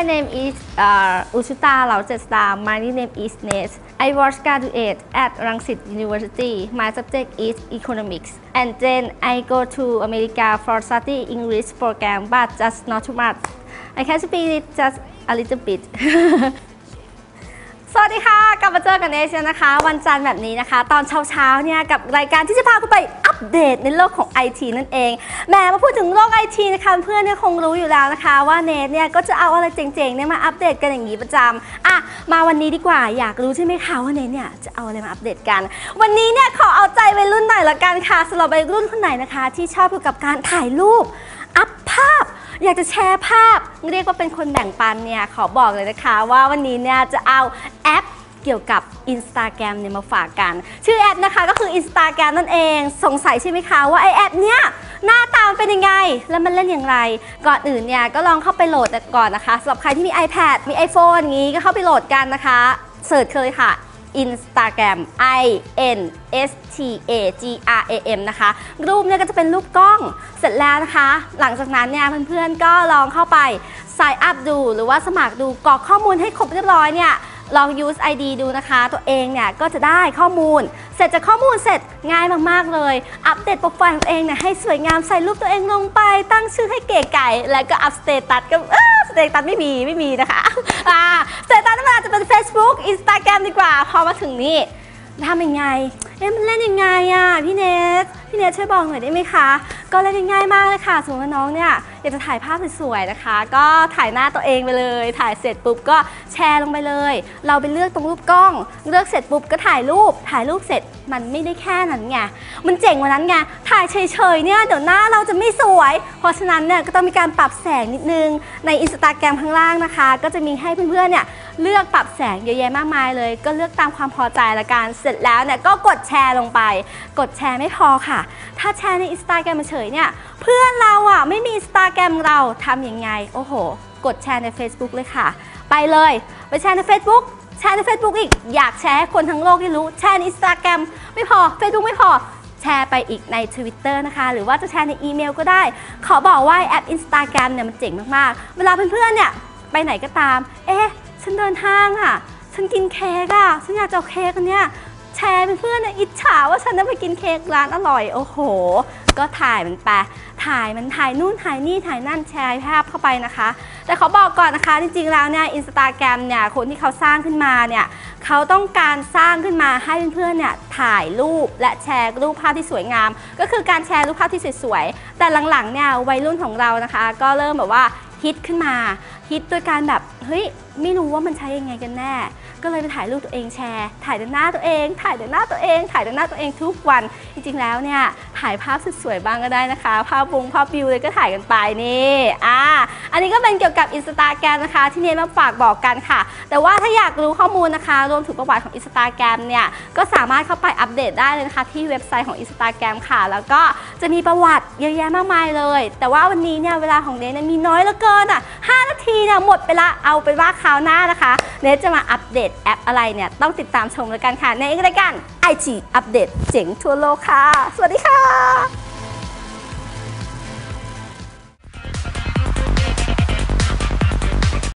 my name is uh, Uchuta Laojetsda. My name is Nes. I was graduate at Rangsit University. My subject is economics. And then I go to America for study English program, but just not too much. I can speak it just a little bit. สวัสดีค่ะ กลับมาเจอกันเนชนะคะ วันจันทร์แบบนี้นะคะ ตอนเช้าๆเนี่ยกับรายการที่จะพาคุณไปอัปเดตในโลกของ IT นั่นเองแหมมาพูดถึงโลก IT นะคะเพื่อนเนี่ยคงรู้อยู่แล้วนะคะ ว่าเนทเนี่ยก็จะเอาอะไรเจ๋งๆเนี่ยมาอัปเดตกันอย่างนี้ประจำอะมาวันนี้ดีกว่าอยากรู้ใช่ไหมคะว่าเนทเนี่ยจะเอาอะไรมาอัปเดตกัน วันนี้เนี่ยขอเอาใจวัยรุ่นหน่อยละกันค่ะสำหรับวัยรุ่นคนไหนนะคะ ที่ชอบเกี่ยวกับการถ่ายรูป อยากจะแชร์ภาพ เรียกว่าเป็นคนแบ่งปันเนี่ยขอบอกเลยนะคะ ว่าวันนี้เนี่ยจะเอาแอปเกี่ยวกับ Instagram เนี่ยมาฝากกัน ชื่อแอปนะคะก็คือ Instagram นั่นเองสงสัยใช่ไหมคะว่าไอแอปเนี้ยหน้าตามเป็นยังไง แล้วมันเล่นอย่างไร ก่อนอื่นเนี่ยก็ลองเข้าไปโหลดก่อนนะคะสำหรับใครที่มี iPad มี iPhone อย่างนี้ก็เข้าไปโหลดกันนะคะเสิร์ชเลยค่ะ Instagram I N S T A G R A M นะคะ รูปเนี่ยก็จะเป็นรูปกล้องเสร็จแล้วนะคะ หลังจากนั้นเนี่ยเพื่อนๆก็ลองเข้าไป sign up ดู หรือว่าสมัครดูกรอกข้อมูลให้ครบเรียบร้อยเนี่ยลอง use ID ดูนะคะ ตัวเองเนี่ยก็จะได้ข้อมูล เสร็จจากข้อมูลเสร็จง่ายมาก ๆ เลย อัปเดตโปรไฟล์ของตัวเองเนี่ยให้สวยงามใส่รูปตัวเองลงไป ตั้งชื่อให้เก๋ไก่ แล้วก็อัพสเตตัสก็ สเตตัสไม่มีไม่มีนะคะอ่าสเตตัสนั่นมันอาจจะเป็น Facebook Instagram ดีกว่า พอมาถึงนี่ทำยังไงเอ๊ะมันเล่นยังไงอะพี่เนสพี่เนสช่วยบอกหน่อยได้ไหมคะ ก็เล่นง่ายมากเลยค่ะสมมติว่าน้องเนี่ยอยากจะถ่ายภาพสวยๆนะคะ ก็ถ่ายหน้าตัวเองไปเลย ถ่ายเสร็จปุ๊บก็แชร์ลงไปเลย เราไปเลือกตรงรูปกล้อง เลือกเสร็จปุ๊บก็ถ่ายรูป ถ่ายรูปเสร็จมันไม่ได้แค่นั้นไง มันเจ๋งกว่านั้นไง ถ่ายเฉยๆเนี่ยเดี๋ยวหน้าเราจะไม่สวย เพราะฉะนั้นเนี่ยก็ต้องมีการปรับแสงนิดนึง ในอินสตาแกรมข้างล่างนะคะ ก็จะมีให้เพื่อนๆเนี่ยเลือกปรับแสงเยอะแยะมากมายเลย ก็เลือกตามความพอใจละกัน เสร็จแล้วเนี่ยก็กดแชร์ลงไป กดแชร์ไม่พอค่ะ ถ้าแชร์ในอินสตาแกรมเฉยๆเนี่ยเพื่อนเราอะไม่มีสตาแกรมเราทำยังไง โอ้โห กดแชร์ใน Facebook เลยค่ะ ไปเลยไปแชร์ใน Facebook แชร์ใน Facebook อีกอยากแชร์ให้คนทั้งโลกได้รู้แชร์ในอินสตาแกรมไม่พอ Facebook ไม่พอแชร์ไปอีกใน Twitter นะคะ หรือว่าจะแชร์ในอีเมลก็ได้ ขอบอกว่าแอป Instagram เนี่ยมันเจ๋งมากๆ เวลาเพื่อนๆเนี่ยไปไหนก็ตาม เอ๊ะ ฉันเดินห้างอะ ฉันกินเค้กอะ ฉันอยากจะเอาเค้กอันเนี้ยแชร์เป็นเพื่อนๆอิจฉาว่าฉันได้ไปกินเค้กร้านอร่อย โอ้โห ก็ถ่ายมันไปถ่ายมันถ่ายนู่นถ่ายนี่ถ่ายนั่นแชร์ภาพเข้าไปนะคะ แต่เขาบอกก่อนนะคะ จริงๆแล้วเนี่ยอินสตาแกรมเนี่ยคนที่เขาสร้างขึ้นมาเนี่ยเขาต้องการสร้างขึ้นมาให้เพื่อนๆเนี่ยถ่ายรูปและแชร์รูปภาพที่สวยงาม ก็คือการแชร์รูปภาพที่สวยๆแต่หลังๆเนี่ยวัยรุ่นของเรานะคะ ก็เริ่มแบบว่าฮิตขึ้นมาฮิตด้วยการแบบเฮ้ยไม่รู้ว่ามันใช้ยังไงกันแน่ ก็เลยไปถ่ายรูปตัวเองแชร์ ถ่ายแต่หน้าตัวเอง ถ่ายแต่หน้าตัวเอง ถ่ายแต่หน้าตัวเองทุกวัน จริงๆแล้วเนี่ยถ่ายภาพสวยๆบ้างก็ได้นะคะ ภาพวงภาพวิวเลยก็ถ่ายกันไปนี่อ่าอันนี้ก็เป็นเกี่ยวกับอินสตาแกรมนะคะ ที่เนยมาฝากบอกกันค่ะ แต่ว่าถ้าอยากรู้ข้อมูลนะคะ รวมถึงประวัติของอินสตาแกรมเนี่ย ก็สามารถเข้าไปอัปเดตได้เลยนะคะ ที่เว็บไซต์ของอินสตาแกรมค่ะ แล้วก็จะมีประวัติเยอะแยะมากมายเลย แต่ว่าวันนี้เนี่ยเวลาของเนยเนี่ยมีน้อยเหลือเกินอะ5นาทีเนี่ยหมดไปละเอาเป็นว่าคราวหน้านะคะเนยจะมาอัปเดตแอปอะไรเนี่ยต้องติดตามชมแล้วกันค่ะในรายการ IT อัปเดตเจ๋งทั่วโลกค่ะ สวัสดีค่ะ